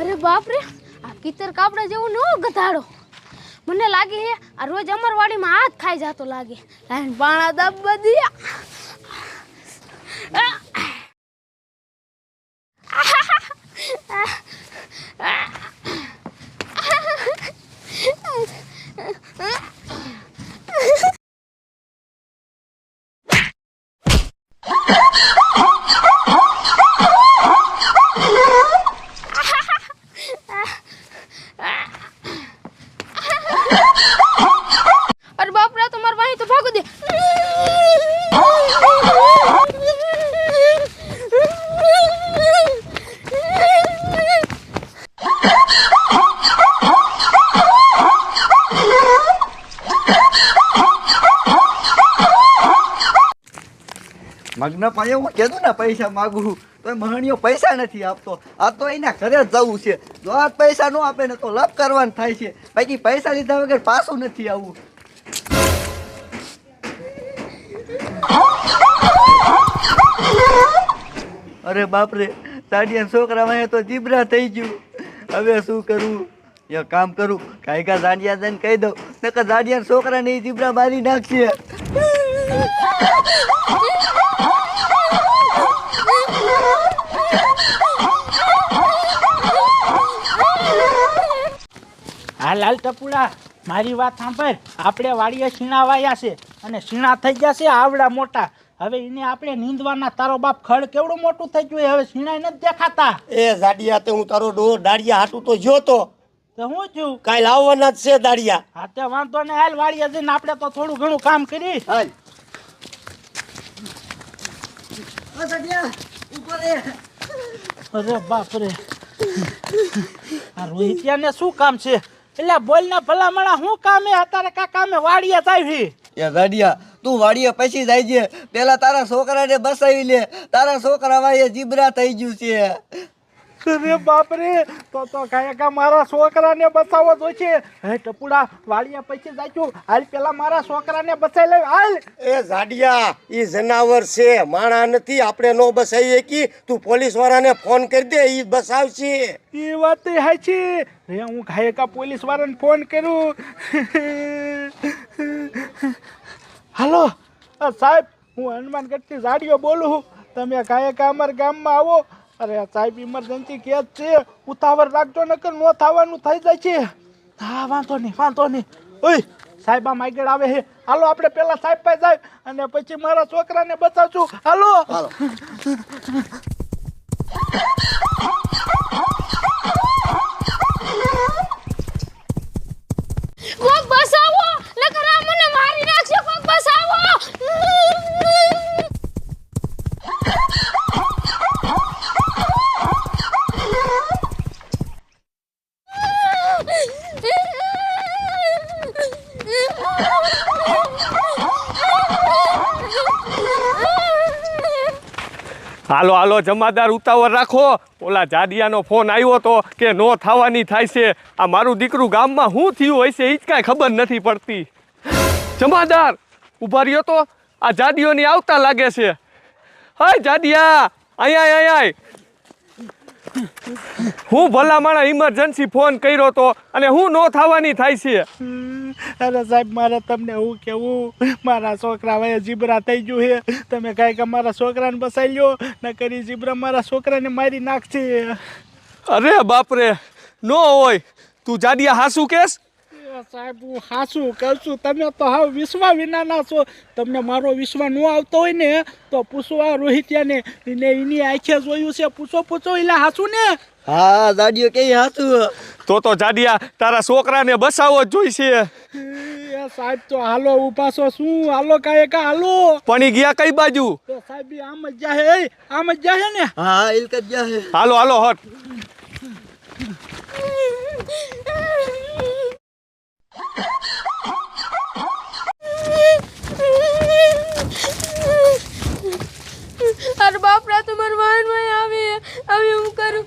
અરે બાપરે આ કિતર કાપડા જેવું નો ગધાડો. મને લાગે હે, આ રોજ અમર વાડીમાં હાથ ખાઈ જાતો લાગે. લાઈન પાણા દબ દિયા મગ્ન પાસે હું કીધું ને પૈસા માગું તો મહણીઓ પૈસા નથી આપતો. આ તો એના ઘરે જ જવું છે. જો આ પૈસા ન આપે ને તો લપ કરવાનું થાય છે. બાકી પૈસા લીધા વગર પાછું નથી આવવું. અરે બાપરે, સાડિયા છોકરા વાંહે તો જીબરા થઈ ગયું. હવે શું કરું? એ કામ કરું. કાંઈ કા દાડિયા જઈને કહી દઉં. નકર દાડિયા છોકરા એ જીબરા મારી નાખશે. હા લાલ ટપુડા મારી વાત સાંભળ. આપણે વાડીએ સીણા વાયા છે અને સીણા થઈ ગયા છે આવડા મોટા. હવે એને આપણે નીંદવાના. તારો બાપ ખડ કેવડું મોટું થઈ ગયું હવે સીણા નથી દેખાતા. એ દાડિયા તે હું તારો ડોર દાડિયા હાટું તો જો તો. તો હું છું? કાલ આવવાના જ છે દાડિયા. હા તે વાંધો ને હાલ વાડીએ જઈને આપણે તો થોડું ઘણું કામ કરી હાલ. અરે બાપ રે આ રોહિતિયાને શું કામ છે? એટલે બોલ ને ભલામણા શું કામ? હે અત્યારે કા કામે વાડીએ થાય એ ગાડિયા તું વાડીએ પછી જાય છે. પેલા તારા છોકરાને બસાવી લે. તારા છોકરા વાય જીબરા થઈ ગયું છે. અરે બાપ રે તો તો કાંઈ કા મારા છોકરાને બચાવવો છે હે ટપુડા વાળિયા પછી જાચ્યું હાલ પેલા મારા છોકરાને બચાવી લે હાલ. એ જાડિયા ઈ જનાવર છે. માણા નથી આપણે નો બસાવીએ કી તું પોલીસ વાળાને ફોન કરી દે ઈ બસાવશે એ વાત હાચી. રે હું ઘાયકા પોલીસ વાળાને ફોન કરું. હાલો સાહેબ હું હનુમાનગઢથી જાડિયો બોલું. તમે કાયકા અમારા ગામમાં આવો. અરે આ સાહેબ ઇમરજન્સી કેસ છે, ઉતાવળ રાખજો, નકર નો થવાનું થઈ જાય છે. હા, વાંધો નહીં વાંધો નહીં. ઓય, સાહેબ, આમ આગળ આવે છે. હાલો, આપણે પેલા સાહેબ પાસે જાય અને પછી મારા છોકરાને બતાવશું. હાલો. હાલો કોક બસાવો નકર આ મને મારી નાખશે કોક બસાવો હાલો હાલો, જમાદાર ઉતાવળ રાખો. ઓલા જાડિયાનો ફોન આવ્યો તો કે નો થવાની થાય છે. આ મારું દીકરું ગામમાં શું થયું હોય છે એ જ કાંઈ ખબર નથી પડતી. જમાદાર, ઊભા રહ્યો તો. આ જાડીઓની આવતા લાગે છે. હાય, જાડિયા અહીંયા અહીંયા હું ભલા માણા ઇમરજન્સી ફોન કર્યો તો અને હું નો થવાની થાય છે. અરે સાહેબ, મારે તમને હું કેવું? મારા છોકરા હવે જીબરા થઈ ગયું છે. તમે કાંઈ કે મારા છોકરાને બસાઈ લ્યો ન કરી જીબરા મારા છોકરાને મારી નાખશે. અરે બાપરે, નો હોય. તું જાડિયા હાસુ કેસ? સાહેબ હું હાસું કરશું તમે તો હાવ વિશ્વા વિનાના છો. તમને મારો વિશ્વા ન આવતો હોય ને તો પૂછવા રોહિત્યા રોહિત્યાને. એને એની આંખે જોયું છે. પૂછો પૂછો એટલે હાસું ને? હા દાડિયો કઈ હાથું તો તો જાડિયા તારા છોકરાને બસાવો જ જોઈશે સાહેબ તો હાલો ઊભા છો. શું? હાલો કાંઈ કા હાલો. પણ ગયા કઈ બાજુ? તો સાહેબ આમ જ જાહે. આમ જ જાહે ને? હા ઇલકત જાહે. હાલો હાલો હટ. અરે બાપરા તમાર વાહનમાં આવે હવે હું કરું?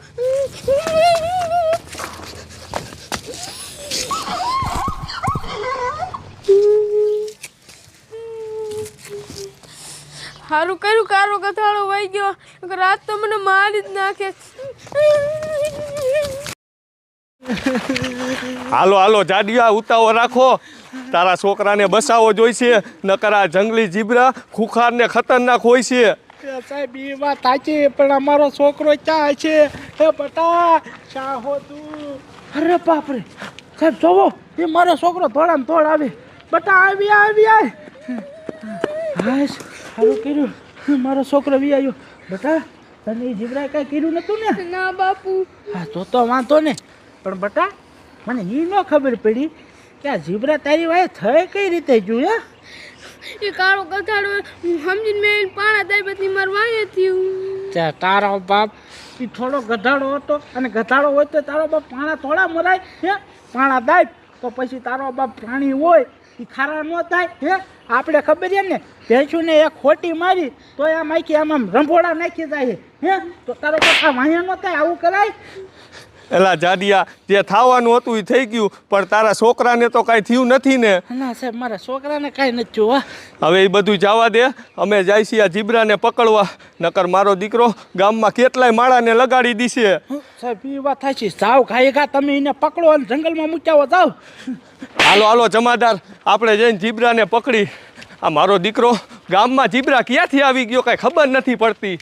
સારું કર્યું કારો કથાળો વહી ગયો. રાત તો મને મારી જ નાખે. હાલો હાલો જાડિયા ઉતાવળ રાખો. તારા છોકરાને બસાવો જોઈશે નકર આ જંગલી જીબરા ખુખાર ને ખતરનાક હોય છે. સાહેબ એ વાત સાચી પણ અમારો છોકરો ક્યાં છે? હે બટા ચાહો તું? અરે બાપરે સાહેબ જોવો એ મારો છોકરો થોડામાં થોડ આવે. બટા આવી આવી આવી. હા સારું કર્યું. મારો છોકરો વી આવ્યો બટા તને એ જીવરાએ કાંઈ કર્યું નતું ને? ના બાપુ. હા તો તો વાંધો ને. પણ બટા મને એ ન ખબર પડી કે આ ઝીબ્રા તારી વાય થઈ કઈ રીતે ગયું હે? એ કાળો કથાડો સમજીને મેં પાણા બધી માર વાંહે થયું. ચા તારો બાપ એ થોડો ગધાડો હતો અને ગધાડો હોય તો તારો બાપ પાણા થોડા મરાય હે? પાણા દાય તો પછી તારો બાપ પ્રાણી હોય એ ખારા ન થાય હે? આપણે ખબર છે ને ભેંસુને એ ખોટી મારી તો એમ આખી આમ આમ રંભોડા નાખી જાય હે? તો તારો બાપ આ વાંહે ન થાય આવું કરાય? એલા જાડિયા જે થવાનું હતું એ થઈ ગયું પણ તારા છોકરાને તો કાંઈ થયું નથી ને. ના સાહેબ મારા છોકરાને કાંઈ નથી જોવા હવે એ બધું જવા દે. અમે જાય છીએ આ જીબ્રાને પકડવા. નકર મારો દીકરો ગામમાં કેટલાય માળાને લગાડી દીશે. સાહેબ એ વાત થાય છે સાવ ખાઈ ઘા તમે એને પકડો અને જંગલમાં મૂક્યાવો જાઓ. હાલો હાલો જમાદાર. આપણે જઈને જીબ્રાને પકડી. આ મારો દીકરો ગામમાં જીબ્રા ક્યાંથી આવી ગયો કાંઈ ખબર નથી પડતી.